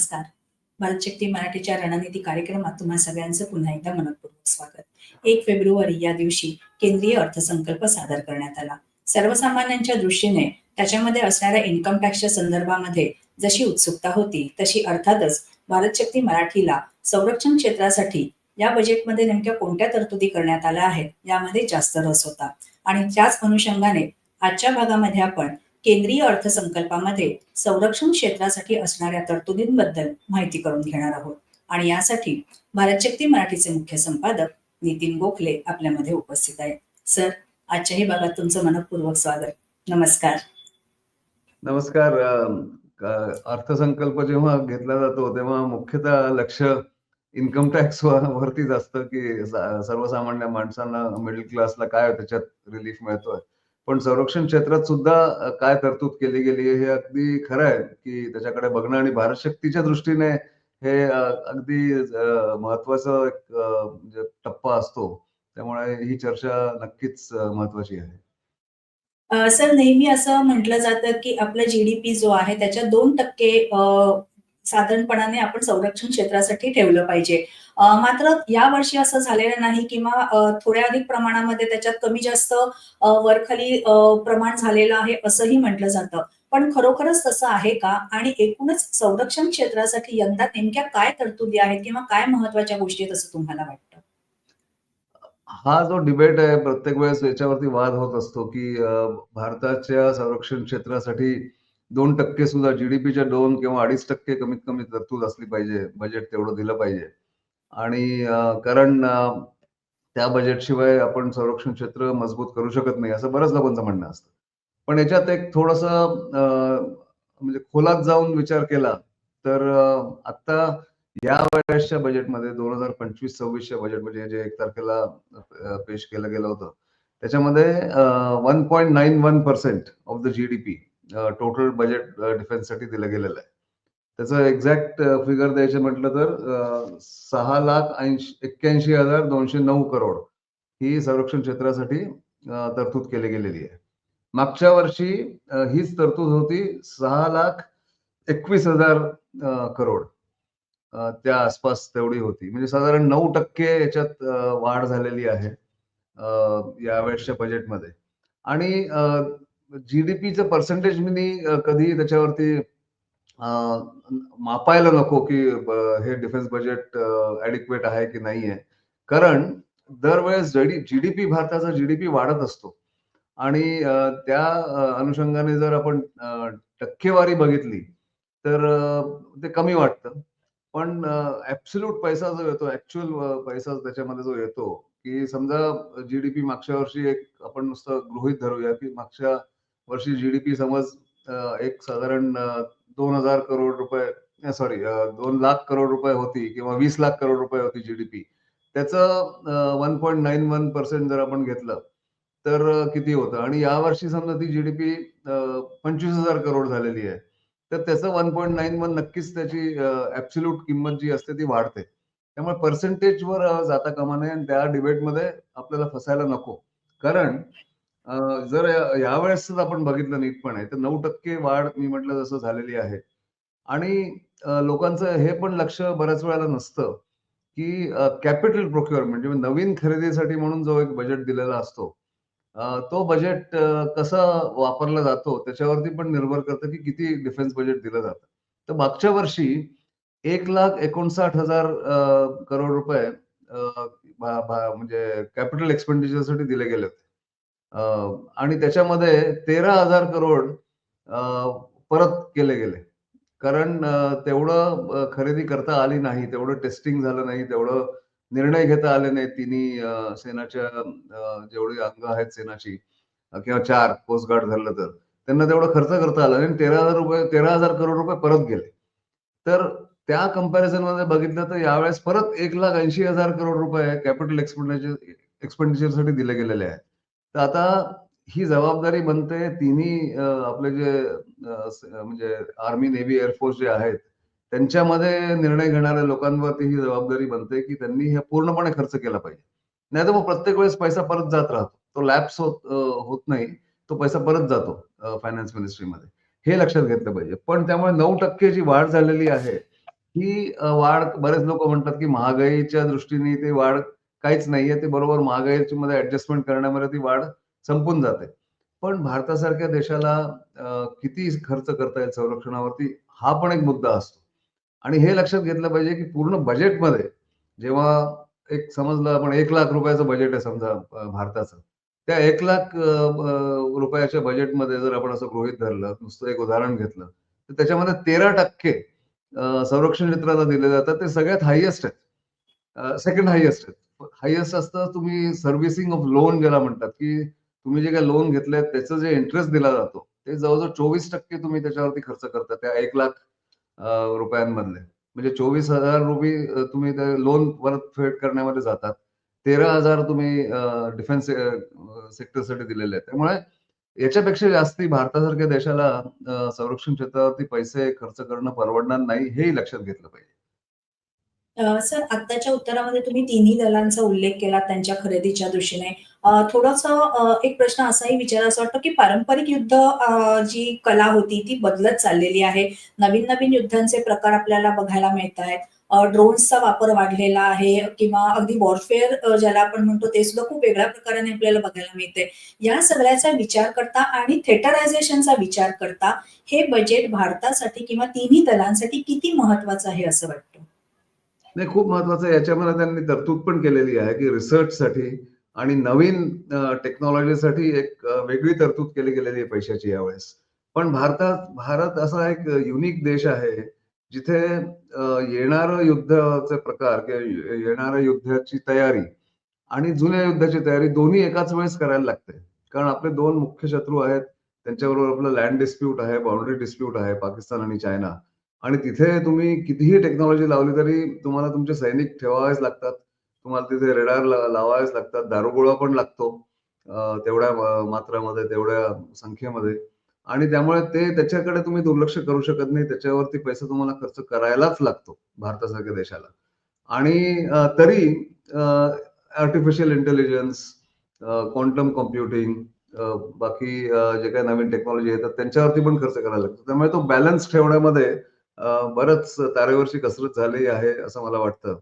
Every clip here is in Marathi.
नमस्कार. भारत शक्ती मराठीच्या रणनीती कार्यक्रमात तुम्हा सगळ्यांचं पुन्हा एकदा मनपूर्वक स्वागत. एक फेब्रुवारी या दिवशी केंद्रीय अर्थसंकल्प सादर करण्यात आला. सर्वसामान्यांच्या दृष्टीने त्याच्यामध्ये असणाऱ्या इन्कम टॅक्सच्या संदर्भामध्ये जशी उत्सुकता होती तशी अर्थातच भारत शक्ती मराठीला संरक्षण क्षेत्रासाठी या बजेटमध्ये नेमक्या कोणत्या तरतुदी करण्यात आल्या आहेत यामध्ये जास्त रस होता. आणि त्याच अनुषंगाने आजच्या भागामध्ये आपण केंद्रीय अर्थसंकल्पामध्ये संरक्षण क्षेत्रासाठी असणाऱ्या तरतुदींबद्दल माहिती करून घेणार आहोत. आणि यासाठी भारत शक्ती मराठीचे मुख्य संपादक नितीन गोखले आपल्यामध्ये उपस्थित आहेत. सर आजच्याही भागात तुमचं मनपूर्वक स्वागत. नमस्कार. नमस्कार. अर्थसंकल्प जेव्हा घेतला जातो तेव्हा मुख्यतः लक्ष इन्कम टॅक्स वरतीच असतं की सर्वसामान्य माणसांना मिडल क्लासला काय त्याच्यात रिलीफ मिळतोय. पण संरक्षण क्षेत्रात सुद्धा काय तरतूद केली गेली हे अगदी खरं आहे की त्याच्याकडे बघणं आणि भारत शक्तीच्या दृष्टीने हे अगदी महत्त्वाचा एक म्हणजे टप्पा असतो. त्यामुळे ही चर्चा नक्कीच महत्वाची आहे. सर नेहमी असं म्हटलं जातं की आपला जीडीपी जो आहे त्याच्या दोन टक्के साधारणपणाने आपण संरक्षण क्षेत्रासाठी ठेवलं पाहिजे. मात्र या वर्षी असं झालेलं नाही किंवा थोड्या अधिक प्रमाणामध्ये त्याच्यात कमी जास्त वरखाली प्रमाण झालेलं आहे असंही म्हटलं जातं. पण खरोखरच तसं आहे का? आणि एकूणच संरक्षण क्षेत्रासाठी यंदा नेमक्या काय तरतुदी आहेत किंवा काय महत्त्वाच्या गोष्टी आहेत असं तुम्हाला वाटतं? हा जो डिबेट आहे प्रत्येक वेळेस याच्यावरती वाद होत असतो की भारताच्या संरक्षण क्षेत्रासाठी दोन टक्के सुद्धा जीडीपीच्या दोन किंवा अडीच टक्के कमीत कमी तरतूद असली पाहिजे बजेट तेवढं दिलं पाहिजे. आणि कारण त्या बजेटशिवाय आपण संरक्षण क्षेत्र मजबूत करू शकत नाही असं बऱ्याच लोकांचं म्हणणं असतं. पण याच्यात एक थोडस म्हणजे खोलात जाऊन विचार केला तर आता या वेळेसच्या बजेटमध्ये दोन हजार पंचवीस सव्वीसच्या बजेट म्हणजे जे एक तारखेला पेश केलं गेलं होतं त्याच्यामध्ये one point nine one percent of the GDP total budget डिफेन्ससाठी दिलं गेलेलं आहे. त्याचं एक्झॅक्ट फिगर द्यायचं म्हटलं तर सहा लाख ऐंशी एक्क्याऐंशी हजार दोनशे नऊ करोड ही संरक्षण क्षेत्रासाठी तरतूद केली गेलेली आहे. मागच्या वर्षी हीच तरतूद होती सहा लाख एकवीस हजार करोड. त्या आसपास तेवढी होती. म्हणजे साधारण नऊ टक्के याच्यात वाढ झालेली आहे यावेळेसच्या बजेटमध्ये आणि जीडीपीचं पर्सेंटेज मी कधी त्याच्यावरती मापायला नको की हे डिफेन्स बजेट ऍडिक्वेट आहे की नाही आहे कारण दरवेळेस जीडीपी भारताचा जीडीपी वाढत असतो. आणि त्या अनुषंगाने जर आपण टक्केवारी बघितली तर ते कमी वाटतं. पण ऍब्सल्यूट पैसा जो येतो ऍक्च्युअल पैसा त्याच्यामध्ये जो येतो की समजा जीडीपी मागच्या वर्षी एक आपण नुसतं गृहित धरूया की मागच्या वर्षी जीडीपी समज एक साधारण दोन हजार करोड रुपये सॉरी दोन लाख करोड रुपये होती किंवा वीस लाख करोड रुपये होती जीडीपी त्याचं one point nine one percent जर आपण घेतलं तर किती होतं? आणि यावर्षी समजा ती जीडीपी पंचवीस हजार करोड झालेली आहे तर त्याचं वन पॉईंट नाईन वन नक्कीच त्याची ऍब्सोल्यूट किंमत जी असते ती वाढते. त्यामुळे पर्सेंटेजवर जाता कामा नये आणि त्या डिबेटमध्ये आपल्याला फसायला नको. कारण जर या- यावेळेस आपण बघितलं नीटपणे तर नऊ टक्के वाढ मी म्हटलं जसं झालेली आहे. आणि लोकांचं हे पण लक्ष बऱ्याच वेळेला नसतं की कॅपिटल प्रोक्युअरमेंट म्हणजे नवीन खरेदीसाठी म्हणून जो एक बजेट दिलेला असतो तो बजेट कसा वापरला जातो त्याच्यावरती पण निर्भर करतं की किती डिफेन्स बजेट दिलं जातं. तर मागच्या वर्षी एक लाख एकोणसाठ हजार करोड रुपये म्हणजे कॅपिटल एक्सपेंडिचरसाठी दिले गेले होते. आणि त्याच्यामध्ये तेरा हजार करोड परत केले गेले. कारण तेवढं खरेदी करता आली नाही तेवढं टेस्टिंग झालं नाही तेवढं निर्णय घेता आले नाही तिन्ही सेनाच्या जेवढी अंग आहेत सेनाची किंवा चार कोस्ट गार्ड धरलं तर त्यांना तेवढं खर्च करता आला नाही तेरा हजार रुपये तेरा हजार करोड रुपये परत गेले. तर त्या कंपॅरिझनमध्ये बघितलं तर यावेळेस परत एक लाख ऐंशी हजार करोड रुपये कॅपिटल एक्सपेंडिचर एक्सपेंडिचरसाठी दिले गेलेले आहेत. तर आता ही जबाबदारी बनते तिन्ही आपले जे म्हणजे आर्मी नेव्ही एअरफोर्स जे आहेत त्यांच्यामध्ये निर्णय घेणाऱ्या लोकांवरती ही जबाबदारी बनते की त्यांनी हे पूर्णपणे खर्च केला पाहिजे. नाही तर मग प्रत्येक वेळेस पैसा परत जात राहतो. तो लॅप्स होत होत नाही तो पैसा परत जातो फायनान्स मिनिस्ट्रीमध्ये हे लक्षात घेतलं पाहिजे. पण त्यामुळे नऊ टक्के जी वाढ झालेली आहे ही वाढ बरेच लोक म्हणतात की महागाईच्या दृष्टीने ते वाढ काहीच नाहीये. ते बरोबर महागाईची मध्ये ऍडजस्टमेंट करण्यामध्ये ती वाढ संपून जाते. पण भारतासारख्या देशाला किती खर्च करता येईल संरक्षणावरती हा पण एक मुद्दा असतो. आणि हे लक्षात घेतलं पाहिजे की पूर्ण बजेटमध्ये जेव्हा एक समजलं आपण एक लाख रुपयाचं बजेट आहे समजा भारताचं. त्या एक लाख रुपयाच्या बजेटमध्ये जर आपण असं गृहीत धरलं, नुसतं एक उदाहरण घेतलं, तर त्याच्यामध्ये तेरा टक्के संरक्षण क्षेत्राला दिले जातात. ते सगळ्यात हायेस्ट आहेत. सेकंड हायेस्ट आहेत. हायेस्ट असतं तुम्ही सर्व्हिसिंग ऑफ लोन ज्याला म्हणतात, की तुम्ही जे काही लोन घेतलंय त्याचा जे इंटरेस्ट दिला जातो, ते जवळ-जवळ 24% तुम्ही त्याच्यावरती खर्च करता त्या एक लाख रुपयांमधले. म्हणजे चोवीस हजार रुपये तुम्ही ते लोन परतफेड करण्यामध्ये जातात. तेरा हजार तुम्ही डिफेन्स सेक्टरसाठी दिलेले आहेत. त्यामुळे याच्यापेक्षा जास्ती भारतासारख्या देशाला संरक्षण क्षेत्रावरती पैसे खर्च करणं परवडणार नाही, हेही लक्षात घेतलं पाहिजे. सर आत्ताच्या उत्तरामध्ये तुम्ही तिन्ही दलांचा उल्लेख केला त्यांच्या खरेदीच्या दृष्टीने. थोडासा एक प्रश्न असाही विचारावासा वाटतो, की पारंपरिक युद्ध जी कला होती ती बदलत चाललेली आहे. नवीन-नवीन युद्धांचे प्रकार आपल्याला बघायला मिळत आहेत ड्रोन्सचा वापर वाढलेला आहे किंवा अगदी वॉरफेअर ज्याला आपण म्हणतो ते सुद्धा खूप वेगळ्या प्रकाराने आपल्याला बघायला मिळते. या सगळ्याचा विचार करता आणि थेटरायझेशनचा विचार करता हे बजेट भारतासाठी किंवा तिन्ही दलांसाठी किती महत्वाचं आहे असं वाटतं? नाही खूप महत्वाचं आहे. याच्यामध्ये त्यांनी तरतूद पण केलेली आहे, की रिसर्चसाठी आणि नवीन टेक्नॉलॉजीसाठी एक वेगळी तरतूद केली गेलेली आहे पैशाची यावेळेस. पण भारतात भारत असा एक युनिक देश आहे, जिथे येणारं युद्धाचे प्रकार किंवा येणाऱ्या युद्धाची तयारी आणि जुन्या युद्धाची तयारी दोन्ही एकाच वेळेस करायला लागते. कारण आपले दोन मुख्य शत्रू आहेत. त्यांच्याबरोबर आपलं लँड डिस्प्यूट आहे, बाउंड्री डिस्प्यूट आहे पाकिस्तान आणि चायना. आणि तिथे तुम्ही कितीही टेक्नॉलॉजी लावली तरी तुम्हाला तुमचे सैनिक ठेवावेच लागतात. तुम्हाला तिथे रेडार लावावेच लागतात. दारुगोळा पण लागतो. तेवढ्या मात्रामध्ये, तेवढ्या संख्येमध्ये आणि त्यामुळे ते त्याच्याकडे तुम्ही दुर्लक्ष करू शकत नाही. त्याच्यावरती पैसा तुम्हाला खर्च करायलाच लागतो, भारतासारख्या देशाला. आणि तरी आर्टिफिशियल इंटेलिजन्स, क्वांटम कॉम्प्युटिंग, बाकी जे काही नवीन टेक्नॉलॉजी येतात त्यांच्यावरती पण खर्च करायला लागतो. त्यामुळे तो बॅलन्स ठेवण्यामध्ये बरंच तारेवरची कसरत झाली आहे, असं मला वाटतं.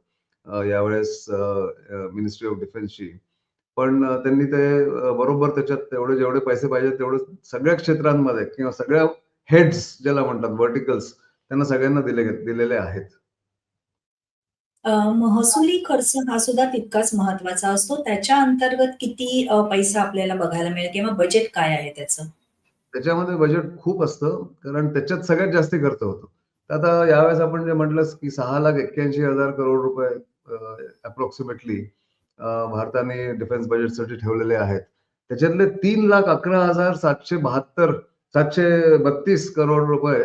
यावेळेस मिनिस्ट्री ऑफ डिफेन्सची. पण त्यांनी ते बरोबर त्याच्यात तेवढे जेवढे पैसे पाहिजे तेवढे सगळ्या क्षेत्रांमध्ये किंवा सगळ्या हेड्स ज्याला म्हणतात व्हर्टिकल्स त्यांना सगळ्यांना दिले दिलेले आहेत. महसुली खर्च हा सुद्धा तितकाच महत्त्वाचा असतो. त्याच्या अंतर्गत किती पैसा आपल्याला बघायला मिळेल किंवा बजेट काय आहे त्याचं? त्याच्यामध्ये बजेट खूप असतं, कारण त्याच्यात सगळ्यात जास्ती खर्च होतो. तर आता यावेळेस आपण जे म्हटलंस, की ₹6,81,000 करोड रुपये अप्रॉक्सिमेटली भारताने डिफेन्स बजेटसाठी ठेवलेले आहेत. त्याच्यातले 3,11,772 732 करोड रुपये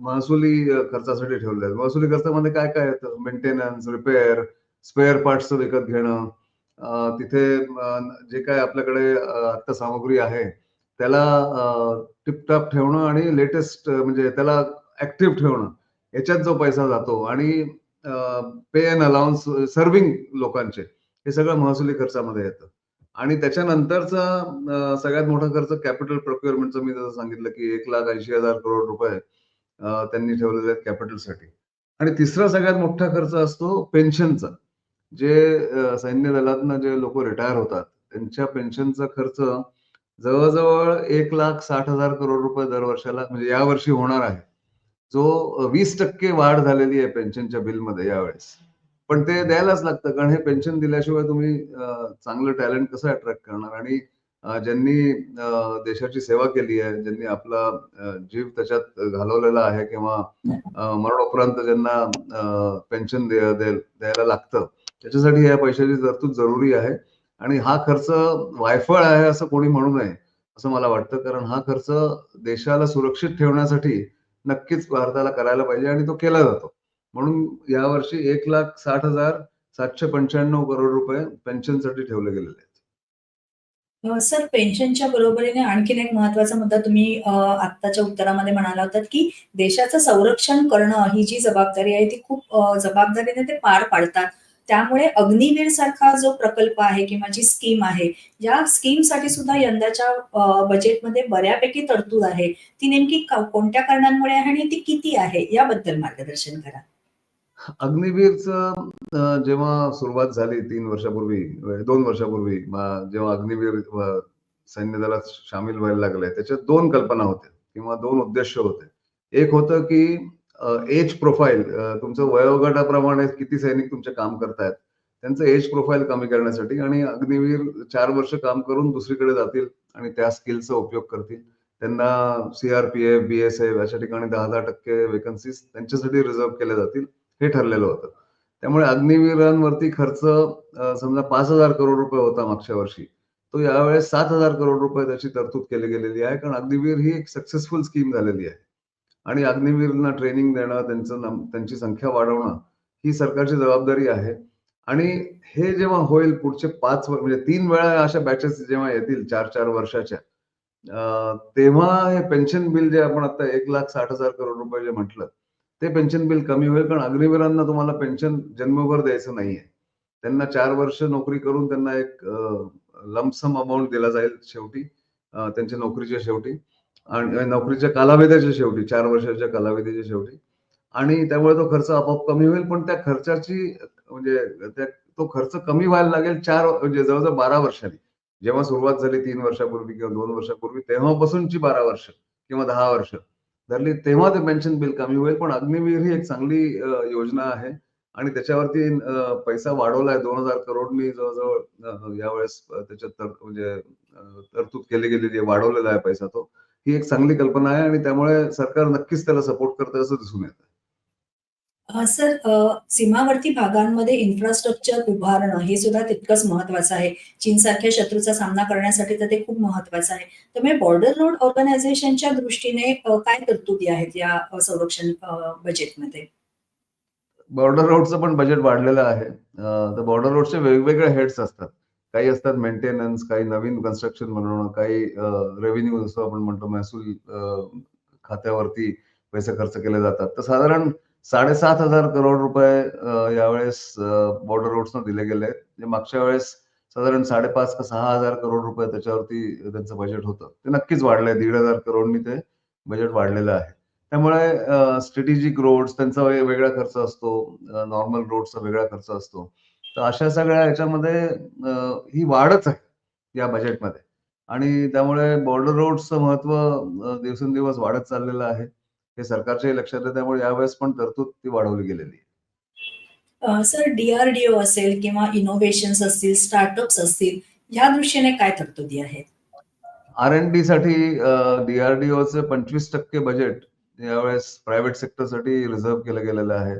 महसुली खर्चासाठी ठेवले आहेत. महसुली खर्चामध्ये काय-काय येतं? मेंटेनन्स, रिपेअर, स्पेअर पार्ट्स विकत घेणं, तिथे जे काय आपल्याकडे आता सामग्री आहे, त्याला टिपटॉप ठेवणं आणि लेटेस्ट म्हणजे त्याला ऍक्टिव्ह ठेवणं, याच्यात जो पैसा जातो आणि पे अँड अलाउन्स सर्व्हिंग लोकांचे, हे सगळं महसुली खर्चामध्ये येतं. आणि त्याच्यानंतरचा सगळ्यात मोठा खर्च कॅपिटल प्रोक्युअरमेंटचं मी जसं सांगितलं, की ₹1,80,000 करोड रुपये त्यांनी ठेवलेले आहेत कॅपिटलसाठी. आणि तिसरा सगळ्यात मोठा खर्च असतो पेन्शनचा. जे सैन्य दलातनं जे लोक रिटायर होतात, त्यांच्या पेन्शनचा खर्च जवळ-जवळ ₹1,60,000 करोड रुपये दर वर्षाला म्हणजे यावर्षी होणार आहे. जो वीस टक्के वाढ झालेली आहे पेन्शनच्या बिलमध्ये यावेळेस. पण ते द्यायलाच लागतं कारण हे पेन्शन दिल्याशिवाय तुम्ही चांगलं टॅलेंट कसं अट्रॅक्ट करणार आणि ज्यांनी देशाची सेवा केली आहे, ज्यांनी आपला जीव त्याच्यात घालवलेला आहे किंवा मरणोपरांत ज्यांना पेन्शन द्यायला लागतं, त्याच्यासाठी या पैशाची तरतूद जरुरी आहे. आणि हा खर्च वायफळ आहे असं कोणी म्हणू नये, असं मला वाटतं. कारण हा खर्च देशाला सुरक्षित ठेवण्यासाठी नक्कीच भारताला करायला पाहिजे आणि तो केला जातो. म्हणून यावर्षी ₹1,60,795 करोड रुपये पेन्शनसाठी ठेवले गेलेले आहेत. सर पेन्शनच्या बरोबरीने आणखीन एक महत्त्वाचा मुद्दा तुम्ही आत्ताच्या उत्तरामध्ये म्हणाला होतात, की देशाचं संरक्षण करणं ही जी जबाबदारी आहे ती खूप जबाबदारीने ते पार पाडतात. त्यामुळे अग्निवीर सारखा जो प्रकल्प आहे किंवा जी स्कीम आहे या स्कीमसाठी सुद्धा यंदाच्या बजेटमध्ये बऱ्यापैकी तरतूद आहे. ती नेमकी कोणत्या कारणांमुळे आहे आणि ती किती आहे याबद्दल मार्गदर्शन करा. अग्निवीरच जेव्हा सुरुवात झाली तीन वर्षापूर्वी दोन वर्षापूर्वी जेव्हा अग्निवीर सैन्य दलात सामील व्हायला लागले त्याच्यात दोन कल्पना होत्या किंवा दोन उद्देश होते. एक होतं की एज प्रोफाईल तुमचं वयोगटाप्रमाणे किती सैनिक तुमचे काम करतायत त्यांचं एज प्रोफाईल कमी करण्यासाठी आणि अग्निवीर चार वर्ष काम करून दुसरीकडे जातील आणि त्या स्किलचा उपयोग करतील. त्यांना सीआरपीएफ बीएसएफ अशा ठिकाणी दहा दहा टक्के वेकन्सीज त्यांच्यासाठी रिझर्व्ह केल्या जातील हे ठरलेलं होतं. त्यामुळे अग्निवीरांवरती खर्च समजा पाच हजार करोड रुपये होता मागच्या वर्षी तो यावेळेस सात हजार करोड रुपये त्याची तरतूद केली गेलेली आहे कारण अग्निवीर ही एक सक्सेसफुल स्कीम झालेली आहे. आणि अग्निवीरना ट्रेनिंग देणं त्यांचं त्यांची संख्या वाढवणं ही सरकारची जबाबदारी आहे. आणि हे जेव्हा होईल पुढचे पाच म्हणजे तीन वेळा अशा बॅचेस जेव्हा येतील चार चार वर्षाच्या तेव्हा हे पेन्शन बिल जे आपण आता एक लाख साठ हजार करोड रुपये जे म्हटलं ते पेन्शन बिल कमी होईल कारण अग्निवीरांना तुम्हाला पेन्शन जन्मभर द्यायचं नाहीये. त्यांना चार वर्ष नोकरी करून त्यांना एक लमसम अमाऊंट दिला जाईल शेवटी त्यांच्या नोकरीच्या शेवटी. आणि नोकरीच्या कालावधीच्या शेवटी चार वर्षाच्या कालावधीच्या शेवटी. आणि त्यामुळे तो खर्च आपोआप कमी होईल पण त्या खर्चाची म्हणजे त्या तो खर्च कमी व्हायला लागेल चार म्हणजे जवळजवळ बारा वर्षांनी. जेव्हा सुरुवात झाली तीन वर्षापूर्वी किंवा दोन वर्षापूर्वी तेव्हापासूनची बारा वर्ष किंवा दहा वर्ष धरली तेव्हा ते पेन्शन बिल कमी होईल. पण अग्निवीर ही एक चांगली योजना आहे. आणि त्याच्यावरती पैसा पैसा वाढवलाय. दोन हजार करोडनी जवळजवळ यावेळेस त्याच्यात म्हणजे तरतूद केली गेलेली आहे वाढवलेला आहे पैसा तो. ही एक चांगली कल्पना आहे आणि त्यामुळे सरकार नक्कीच त्याला सपोर्ट करतं असं दिसून येतं सर सीमावर्ती भागांमध्ये इन्फ्रास्ट्रक्चर उभारणं हे सुद्धा तितकंच महत्वाचं आहे. चीनसारख्या शत्रूचा सामना करण्यासाठी तर ते खूप महत्वाचं आहे. त्यामुळे बॉर्डर रोड ऑर्गनायझेशनच्या दृष्टीने काय तरतुदी आहेत या संरक्षण बजेटमध्ये बॉर्डर रोडचं पण बजेट वाढलेलं आहे. तर बॉर्डर रोडचे वेगवेगळे हेड्स असतात. काही असतात मेंटेनन्स काही नवीन कन्स्ट्रक्शन बनवणं काही रेव्हेन्यू जसं आपण म्हणतो महसूल खात्यावरती पैसे खर्च केले जातात. तर साधारण साडेसात हजार करोड रुपये यावेळेस बॉर्डर रोड्सनं दिले गेले आहेत. मागच्या वेळेस साधारण साडेपाच का सहा हजार करोड रुपये त्याच्यावरती त्यांचं बजेट होतं. ते नक्कीच वाढलंय. दीड हजार करोडनी ते बजेट वाढलेलं आहे. त्यामुळे स्ट्रॅटेजिक रोड्स त्यांचा वेगळा खर्च असतो. नॉर्मल रोडचा वेगळा खर्च असतो. तर अशा सगळ्या याच्यामध्ये ही वाढच आहे या बजेटमध्ये आणि त्यामुळे बॉर्डर रोड्सचं महत्त्व दिवसेंदिवस वाढत चाललेलं आहे. हे सरकारच्याही लक्षात आहे. त्यामुळे यावेळेस पण तरतूद ती वाढवली गेलेली आहे. सर डीआरडीओ असेल किंवा इनोव्हेशन्स असतील स्टार्टअप्स असतील या दृष्टीने काय तरतुदी आहेत? आर एन डी साठी डीआरडीओचे पंचवीस टक्के बजेट यावेळेस प्रायव्हेट सेक्टरसाठी रिझर्व्ह केलं गेलेलं आहे.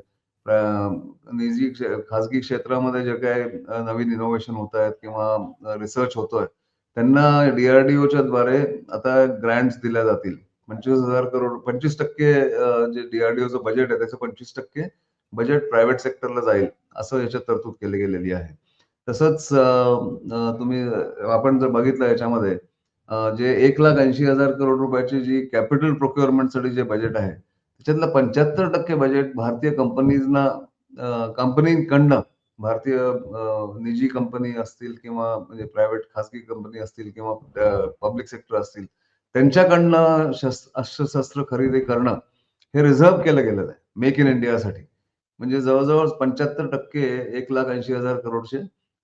निजी खाजगी क्षेत्रामध्ये जे काही नवीन इनोव्हेशन होत आहेत किंवा रिसर्च होतोय त्यांना डीआरडीओच्या द्वारे आता ग्रँट्स दिल्या जातील. पंचवीस हजार करोड पंचवीस टक्के जे डीआरडीओचं बजेट आहे त्याचं पंचवीस टक्के बजेट प्रायव्हेट सेक्टरला जाईल असं याच्यात तरतूद केली गेलेली आहे. तसंच तुम्ही आपण जर बघितलं याच्यामध्ये जे एक लाख ऐंशी हजार करोड रुपयाची जी कॅपिटल प्रोक्युअरमेंटसाठी जे बजेट आहे त्याच्यातलं पंच्याहत्तर टक्के बजेट भारतीय कंपनीजना कंपनीकडनं भारतीय निजी कंपनी असतील किंवा म्हणजे प्रायव्हेट खासगी कंपनी असतील किंवा पब्लिक सेक्टर असतील त्यांच्याकडनं अस्त्रशस्त्र खरेदी करणं हे रिझर्व्ह केलं गेलेलं आहे मेक इन इंडियासाठी म्हणजे जवळजवळ पंच्याहत्तर टक्के एक लाख ऐंशी हजार करोडचे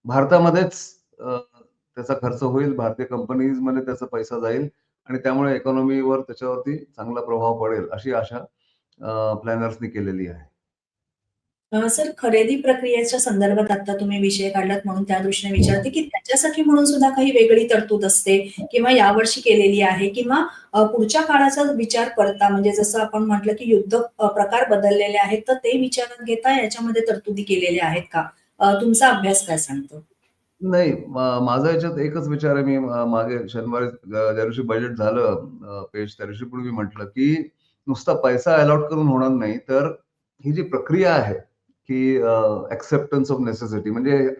भारतामध्येच त्याचा खर्च होईल भारतीय कंपनीजमध्ये त्याचा पैसा जाईल आणि त्यामुळे इकॉनॉमीवर त्याच्यावरती चांगला प्रभाव पडेल अशी आशा प्लॅनर्सनी केलेली आहे. सर खरेदी प्रक्रियेच्या संदर्भात आता तुम्ही विषय काढलात म्हणून त्या दृष्टीने विचारते की त्याच्यासाठी म्हणून सुद्धा काही वेगळी तरतूद असते किंवा यावर्षी केलेली आहे किंवा पुढच्या काळाचा विचार करता म्हणजे जसं आपण म्हटलं की युद्ध प्रकार बदललेले आहेत तर ते विचारात घेता याच्यामध्ये तरतुदी केलेल्या आहेत का? तुमचा अभ्यास काय सांगतो? नाही मा- माझा याच्यात एकच विचार आहे. मी मागे शनिवारी ज्या दिवशी बजेट झालं पेश त्या दिवशी पूर्वी म्हटलं की नुसता पैसा अलॉट करून होणार नाही तर ही जी प्रक्रिया आहे की ऍक्सेप्टन्स ऑफ नेसेसिटी म्हणजे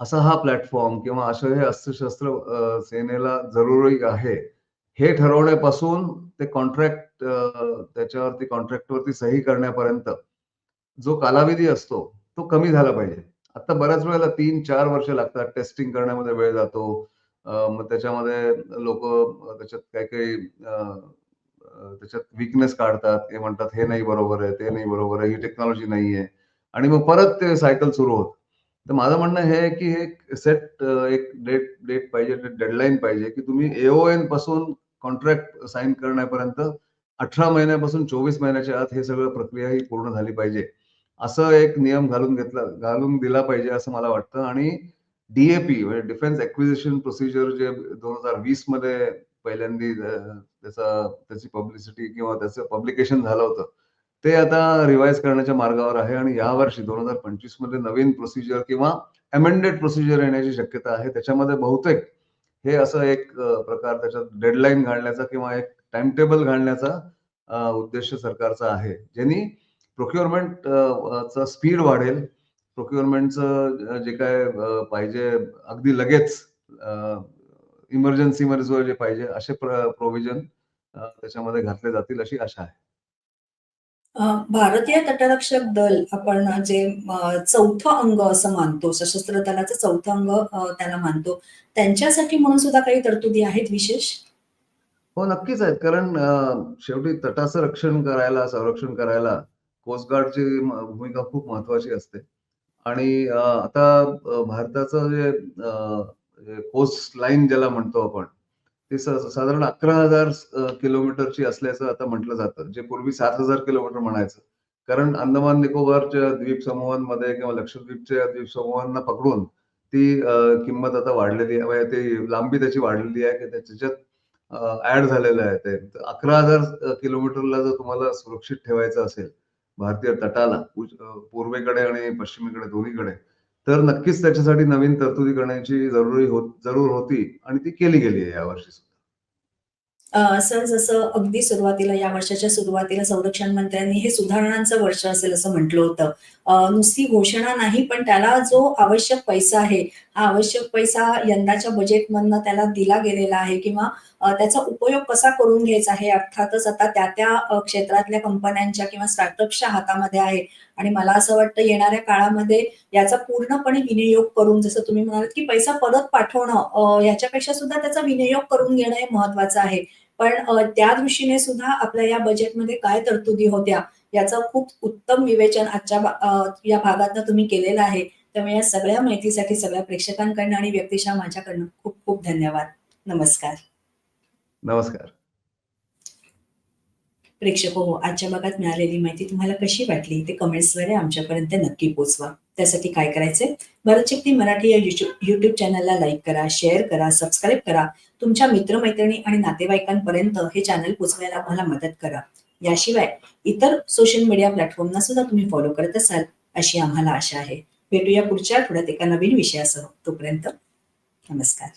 असा हा प्लॅटफॉर्म किंवा असं हे अस्त्रशस्त्र सेनेला जरुरी आहे हे ठरवण्यापासून ते कॉन्ट्रॅक्ट त्याच्यावरती कॉन्ट्रॅक्टवरती सही करण्यापर्यंत जो कालावधी असतो तो कमी झाला पाहिजे. आता बऱ्याच वेळेला तीन चार वर्ष लागतात टेस्टिंग करण्यामध्ये वेळ जातो मग त्याच्यामध्ये लोक त्याच्यात काही काही त्याच्यात विकनेस काढतात. ते म्हणतात हे नाही बरोबर आहे ते नाही बरोबर आहे ही टेक्नॉलॉजी नाही आहे. आणि मग परत ते सायकल सुरू होत. तर माझं म्हणणं हे आहे की एक सेट एक डेट डेट पाहिजे डेडलाईन पाहिजे की तुम्ही एओएनपासून कॉन्ट्रॅक्ट साईन करण्यापर्यंत अठरा महिन्यापासून चोवीस महिन्याच्या आत हे सगळं प्रक्रिया ही पूर्ण झाली पाहिजे. असं एक नियम घालून घेतला घालून दिला पाहिजे असं मला वाटतं. आणि डीएपी म्हणजे डिफेन्स एक्विजिशन प्रोसिजर जे दोन हजार वीसमध्ये पहिल्यांदी त्याचा त्याची पब्लिसिटी किंवा त्याचं पब्लिकेशन झालं होतं ते आता रिवाईज करण्याच्या मार्गावर आहे आणि यावर्षी दोन हजार पंचवीसमध्ये नवीन प्रोसिजर किंवा अमेंडेड प्रोसिजर येण्याची शक्यता आहे. त्याच्यामध्ये बहुतेक हे असं एक प्रकार त्याच्यात डेडलाईन घालण्याचा किंवा एक टाइम टेबल घालण्याचा उद्देश सरकारचा आहे. ज्यांनी प्रोक्युअरमेंट चा स्पीड वाढेल प्रोक्युअरमेंटचं जे काय पाहिजे अगदी लगेच इमर्जन्सी मध्ये जे पाहिजे असे प्रोव्हिजन त्याच्यामध्ये घातले जातील अशी आशा आहे. भारतीय तटरक्षक दल आपण जे चौथं अंग असं मानतो सशस्त्र दलाचं चौथं अंग त्याला मानतो त्यांच्यासाठी म्हणून सुद्धा काही तरतुदी आहेत विशेष? हो नक्कीच आहेत. कारण शेवटी तटाचं रक्षण करायला संरक्षण करायला कोस्टगार्डची भूमिका खूप महत्वाची असते. आणि आता भारताचं जे कोस्ट लाईन ज्याला म्हणतो आपण ते साधारण अकरा हजार किलोमीटरची असल्याचं आता म्हटलं जातं जे पूर्वी सात हजार किलोमीटर म्हणायचं. कारण अंदमान निकोबारच्या द्वीप समूहांमध्ये किंवा लक्षद्वीपच्या द्वीप समूहांना पकडून ती किंमत आता वाढलेली आहे म्हणजे ती लांबी त्याची वाढलेली आहे की त्याच्यात ऍड झालेलं आहे ते. अकरा हजार किलोमीटरला जर तुम्हाला सुरक्षित ठेवायचं असेल भारतीय तटाला पूर्वेकडे आणि पश्चिमेकडे दोन्हीकडे तर नक्कीच त्याच्यासाठी नवीन तरतुदी करण्याची जरुरी होत जरूर होती आणि ती केली गेली आहे यावर्षी सुद्धा. सर जसं अगदी सुरुवातीला या वर्षाच्या सुरुवातीला संरक्षण मंत्र्यांनी हे सुधारणांचं वर्ष असेल असं म्हटलं होतं. नुसती घोषणा नाही पण त्याला जो आवश्यक पैसा आहे हा आवश्यक पैसा यंदाच्या बजेटमधनं त्याला दिला गेलेला आहे किंवा त्याचा उपयोग कसा करून घ्यायचा आहे अर्थातच आता त्या त्या क्षेत्रातल्या कंपन्यांच्या किंवा स्टार्टअप्सच्या हातामध्ये आहे. आणि मला असं वाटतं येणाऱ्या काळामध्ये याचा पूर्णपणे विनियोग करून जसं तुम्ही म्हणालात की पैसा परत पाठवणं याच्यापेक्षा सुद्धा त्याचा विनियोग करून घेणं हे महत्वाचं आहे. पण त्या दृष्टीने सुद्धा आपल्या या बजेटमध्ये काय तरतुदी होत्या याचं खूप उत्तम विवेचन आजच्या या भागातनं तुम्ही केलेलं आहे. त्यामुळे या सगळ्या माहितीसाठी सगळ्या प्रेक्षकांकडनं आणि व्यक्तिशः माझ्याकडनं खूप खूप धन्यवाद. नमस्कार. नमस्कार. प्रेक्षक हो आजच्या भागात मिळालेली माहिती तुम्हाला कशी वाटली ते कमेंट्सद्वारे आमच्यापर्यंत नक्की पोचवा. त्यासाठी काय करायचंय? भरतशक्ती मराठी या युट्यूब चॅनलला लाईक करा शेअर करा सबस्क्राईब करा. तुमच्या मित्रमैत्रिणी आणि नातेवाईकांपर्यंत हे चॅनल पोचवायला आम्हाला मदत करा. याशिवाय इतर सोशल मीडिया प्लॅटफॉर्मना सुद्धा तुम्ही फॉलो करत असाल अशी आम्हाला आशा आहे. भेटूया पुढच्या आठवड्यात एका नवीन विषयासह. तोपर्यंत नमस्कार.